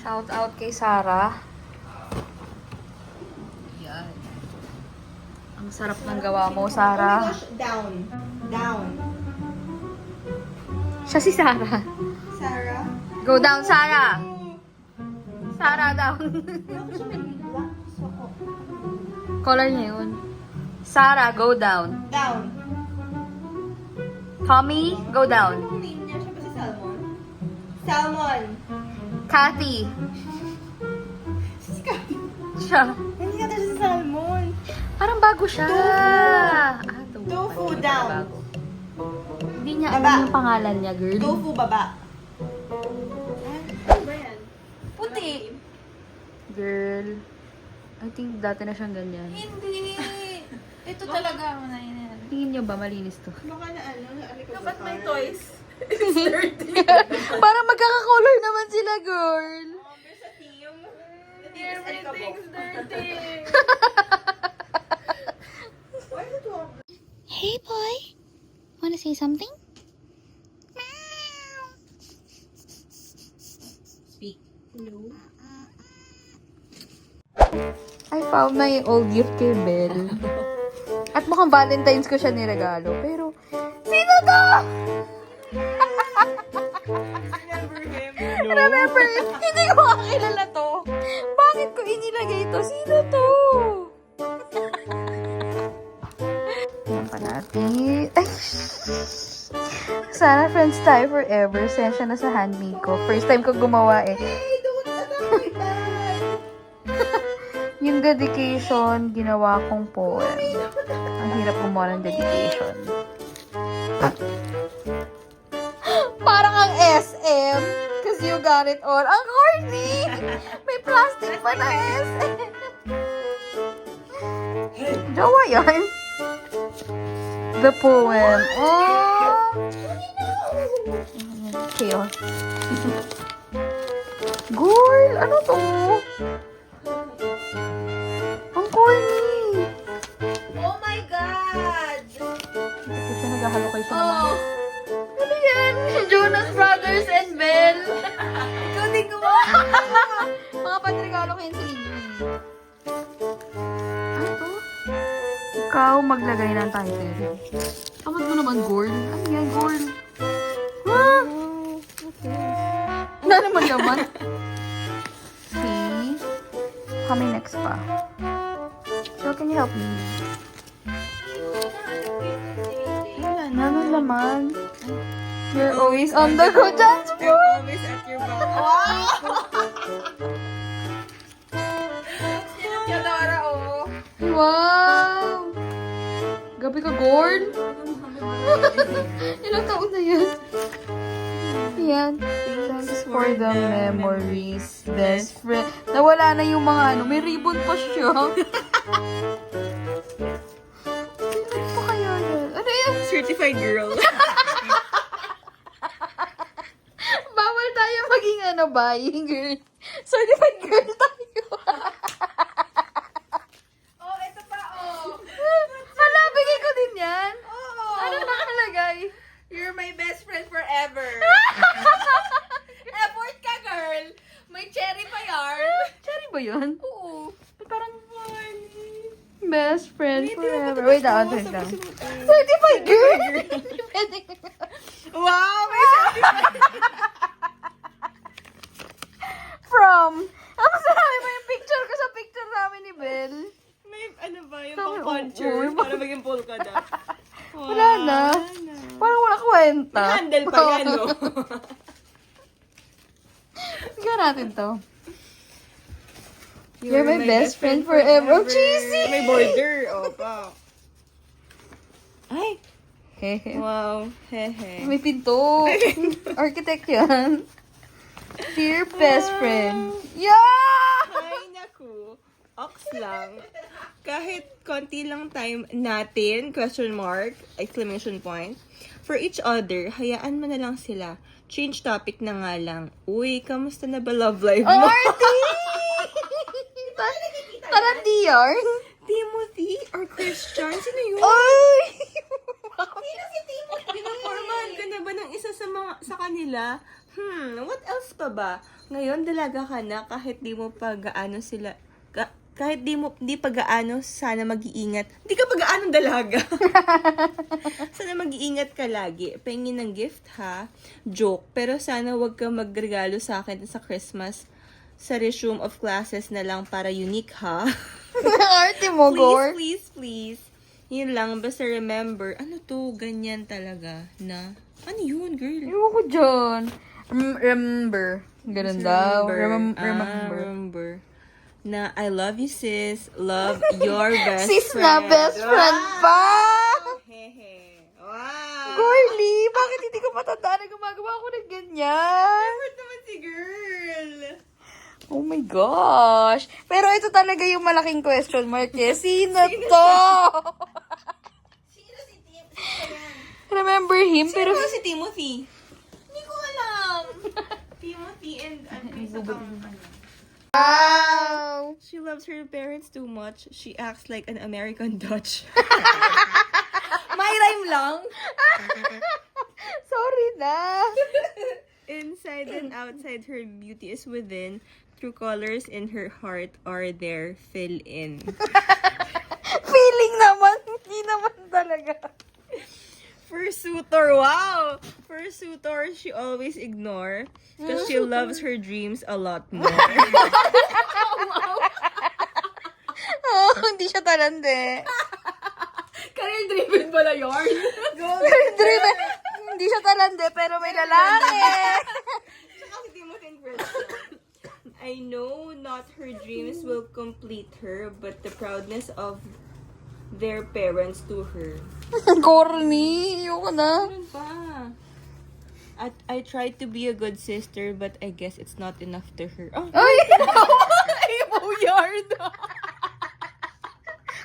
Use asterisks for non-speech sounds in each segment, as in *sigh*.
Shout out kay Sarah. Yan. Ang sarap ng gawa mo, Oh Sarah. gosh, down. Down. Siya si Sarah. Sarah? Go down, Sarah! Sarah down. Color niya yun. Sarah, go down. Down. Tommy, go down. Name niya? Siya ba si Salmon? Salmon. Kathy, Si Scotty. siya. Hindi ka si Salmon. Parang bago siya. Ah, tofu. Tofu down. bago. Hindi niya Baba. alam yung pangalan niya, girl. Tofu baba. Ano ba yan? Puti. Girl. I think dati na siyang ganyan. Hindi. *laughs* Ito talaga ako na yun. Tingin niyo ba malinis to? Baka na ano, Dapat sa may car. toys. *laughs* Parang magkaka-color naman sila, girl. Oh, Everything's dirty. Hey, boy. Wanna say something? Speak. No. I found my old gift kay Belle. *laughs* At mukhang Valentine's ko siya niregalo. Pero, sino to? Remember, hindi ko makakilala to. Bakit ko inilagay to? Sino to? Yan pa natin. Ay, Sana friends tayo forever. Sensya na sa handmade ko. First time ko gumawa eh. *laughs* Yung dedication, ginawa kong poem. Ang hirap gumawa ng dedication. Got it all. Ang corny! May plastic pa na SM. Jowa yan. The poem. Oh! Chaos. Girl, ano to? Ang corny! Oh my God! Ito siya naghahalo kayo sa naman. Oh! Ano Mga panregalo ko yan sa inyo eh. Ano to? Ikaw maglagay ng title. Tamad mo naman, Gorn. Ano yan, Gorn? Ha? Wala naman naman. See? Kami next pa. So, can you help me? Wala na, ano laman? You're always on the go I'm floor. always at your back. *laughs* Wow! Gabi ka, Gorn? *laughs* Ilang taon na yan? Yan. Thanks for the memories, best friend. Nawala na yung mga ano, may ribbon pa siya. *laughs* Kailan pa kaya yan? Ano yan? Certified girl. *laughs* Bawal tayo maging ano, buying girl. Certified girl tayo. Nakalagay? You're my best friend forever. *laughs* Effort ka, girl. May cherry pa yarn. Cherry ba yun? Oo. Parang best friend Wait, forever. di ba Wait, ah, tapos? wait lang. Tapos- Certified girl! Wow! May From, ang sarami mo yung picture ko sa picture namin ni Belle. May ano ba, yung Sabi, pang oo, puncher oo, yung para maging polka dot. Wala na. Parang wala kwenta. May handle pa yan, no? Tingnan natin to. You're my best friend forever. Oh, cheesy! May border, oh, pa. Ay! Hehe. Wow, hehe. May pinto. *laughs* Architect yan. Dear best friend. Yeah! Ay, naku. Ox lang. Kahit konti lang time natin, question mark, exclamation point, for each other, hayaan mo na lang sila. Change topic na nga lang. Uy, kamusta na ba love life Oh, mo? Artie! *laughs* Parang DR. Timothy or Christian? Sino yun? Ay! Pinapormahan ka na ba ng isa sa mga sa kanila Hmm, what else pa ba? Ngayon, dalaga ka na kahit di mo pa gaano sila... ka- kahit di mo di pa gaano sana mag-iingat. Di ka pa gaano dalaga. *laughs* sana mag-iingat ka lagi. Pengin ng gift ha. Joke. Pero sana wag ka magregalo sa akin sa Christmas sa resume of classes na lang para unique ha. *laughs* Arte mo, please, please, please. Yun lang. Basta remember, ano to, ganyan talaga na... Ano yun, girl? Ewan ko dyan. Rem- remember. Ganun daw. Remem- Ah, remember. Na I love you, sis. Love your *laughs* best Sis friend. na best friend pa! Hehe. Wow! Gorly, bakit hindi ka matanda na gumagawa ko ng ganyan? Effort naman si girl. Oh my gosh. Pero ito talaga yung malaking question mark eh. *laughs* Sino to? *laughs* Sino si Tim? Sino yan? Remember him? Pero Pero si Timothy. Hindi ko alam. Timothy and ano, isa pang- Wow! She loves her parents too much. She acts like an American Dutch. *laughs* May rhyme lang. *laughs* Sorry na. *laughs* Inside and outside her beauty is within. True colors in her heart are there. Fill in. Feeling naman. Hindi naman talaga. Fursuiter, wow! Fursuiter, she always ignore because she loves her dreams a lot more. *laughs* Oh, *laughs* hindi siya talande. Career driven pala yarn. Driven. Hindi siya talande, pero may lalaki. I know not her dreams will complete her, but the proudness of their parents to her. *laughs* Corny. Ayoko na. Ano? At I tried to be a good sister, but I guess it's not enough to her. Oh, Ay! *laughs* Emo yarn. *laughs*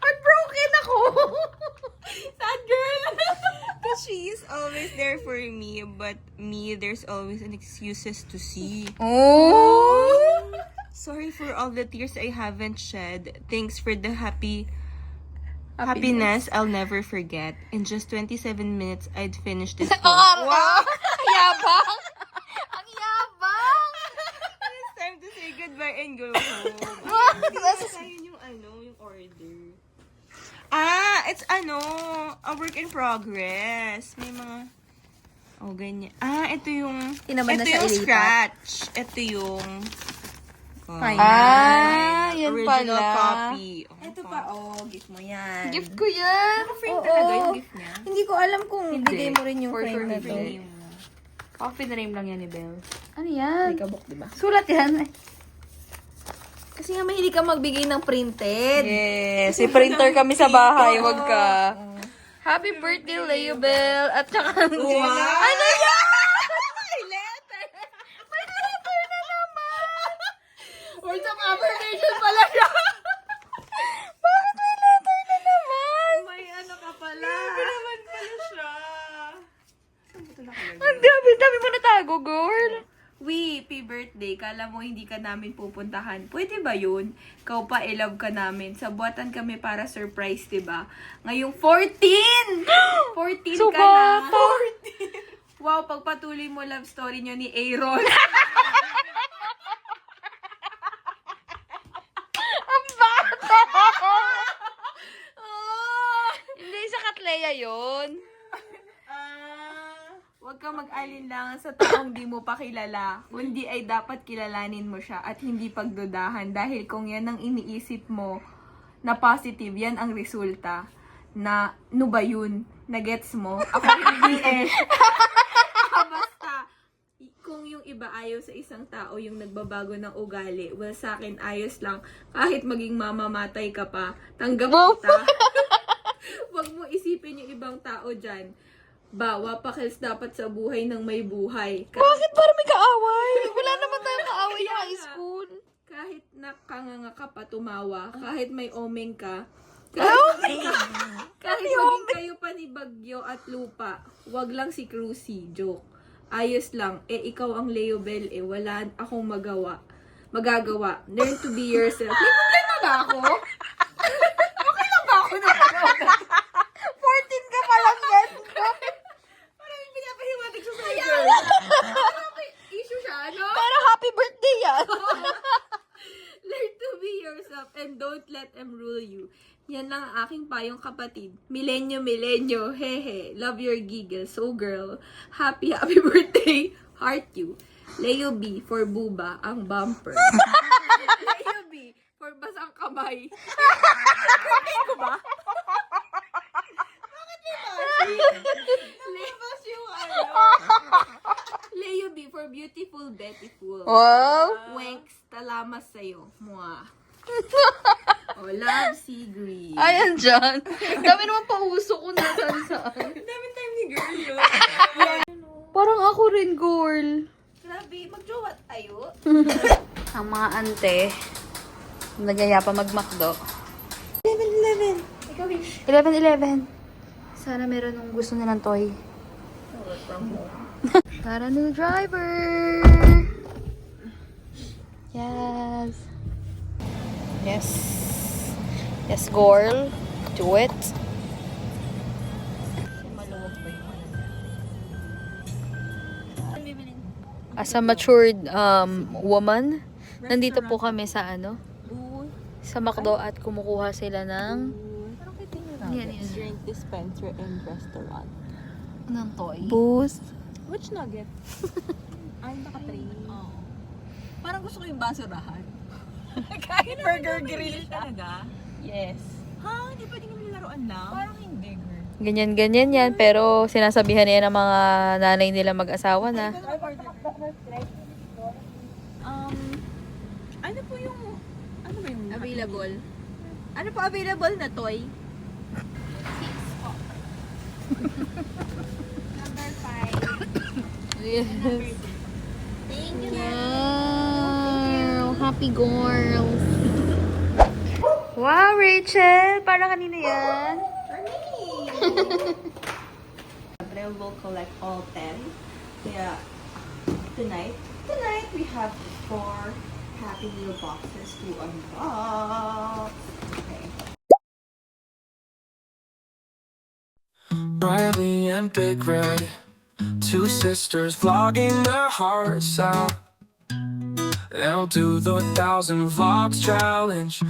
Heartbroken ako. Sad girl! Because she is always there for me, but me, there's always an excuses to see. Oh! Sorry for all the tears I haven't shed. Thanks for the happy happiness, I'll never forget. In just 27 minutes, I'd finish this *laughs* book. Wow! *laughs* Yabang! Ang yabang! It's time to say goodbye and go home. *laughs* Nasa- Ayun yung ano, yung order. Ah, it's ano, a work in progress. May mga Oh, ganyan. Ah, ito yung Tinaman na ito sa yung ilipat. scratch. Ito yung Fine. Ah, yan original pala. copy. Oh, Ito pa, oh. Gift mo yan. Gift ko yan. Frame Oo. talaga yung gift niya. Hindi ko alam kung Hindi. bigay mo rin yung For frame sure, na to. Frame mo. Coffee na lang yan ni Belle. Ano yan? May kabok, diba? Sulat yan. Kasi nga mahilig ka magbigay ng printed. Yes, si printer kami sa bahay, wag ka. Happy birthday, Leo Bell. At saka, Wow! ano yan? May letter! May letter na naman. Words of affirmation pala siya! *laughs* Bakit may letter na naman? May ano ka pala. naman pala siya. Saan ba ito nakalagay? Ang dami, dami mo natago, girl. We, happy birthday. Kala mo hindi ka namin pupuntahan. Pwede ba yun? Ikaw pa, i-love ka namin. Sabuatan kami para surprise, di ba? Ngayong 14! 14 So ka na. bata. Wow, pagpatuloy mo love story nyo ni Aaron. *laughs* Ang bata. oh! Hindi, sa Katleya yun. Ah, Huwag kang mag-alinlangan sa taong di mo pa kilala, kundi ay dapat kilalanin mo siya at hindi pagdudahan dahil kung yan ang iniisip mo na positive, yan ang resulta na no ba yun? Na gets mo? Ako hindi *laughs* eh. Ah, Basta, i- kung yung iba ayaw sa isang tao yung nagbabago ng ugali, well sa akin ayos lang. Kahit maging mamamatay ka pa, tanggap kita. *laughs* Huwag mo isipin yung ibang tao dyan. Bawa pakils dapat sa buhay ng may buhay. Ka- Bakit parang may kaaway? Wala naman tayong kaaway sa high school. kahit nakanganga ka pa tumawa, kahit may omeng ka, Oh kahit, kahit maging kayo pa ni Bagyo at Lupa, wag lang si Cruzy, joke. Ayos lang, eh ikaw ang Leo Bell eh, wala akong magawa. Magagawa. Learn to be yourself. May problema ba ako? okay lang ba ako na 14 ka pa lang yan. Parang pinapahiwatig siya sa girl. let them rule you. Yan lang payong kapatid. Milenyo, milenyo, hehe. Love your giggle. So girl, happy, happy *laughs* birthday. Heart you. Leo B for buba, ang bumper. Leo B for basang kamay. ko ba? Labas yung ano. Leo B for beautiful, beautiful. Wow! Wenks, talamas sa'yo. Mwah. *laughs* oh, love, si Green. Ay, andyan. Dami naman pauso kung nasan saan. Daming time ni girl yun. Parang ako rin, girl. Grabe, magjowa tayo. *laughs* Ang mga ante, nagyaya pa mag-McDo. 11-11. Ikaw, Wish. 11-11. Sana meron ng gusto nilang toy. Tara, *laughs* new driver! Yes, girl. Do it. Maluwag ba yung ano? As a matured um, woman, nandito po kami sa ano, sa McDo at kumukuha sila ng Yan, yan. Drink dispenser and restaurant. ng toy. Boost. Which nugget? *laughs* Ay, naka-tray. Oo. Parang gusto ko yung basurahan. *laughs* Kahit burger grill talaga. Yes. Ha? Hindi pwedeng yung laruan lang? Parang hindi, girl. Ganyan-ganyan yan, pero sinasabihan niya ng mga nanay nila mag-asawa na. Um, ano po yung, ano ba yung Available. Ano pa available na toy? *laughs* Number five. Yes. Thank you. Wow, happy girls. Wow, Rachel! Para kanina yan. Siyempre, we'll collect all 10. Kaya, tonight, tonight we have four Happy Meal boxes to unbox. Okay. Riley and Big Red, two sisters vlogging their hearts out. They'll do the thousand vlogs challenge.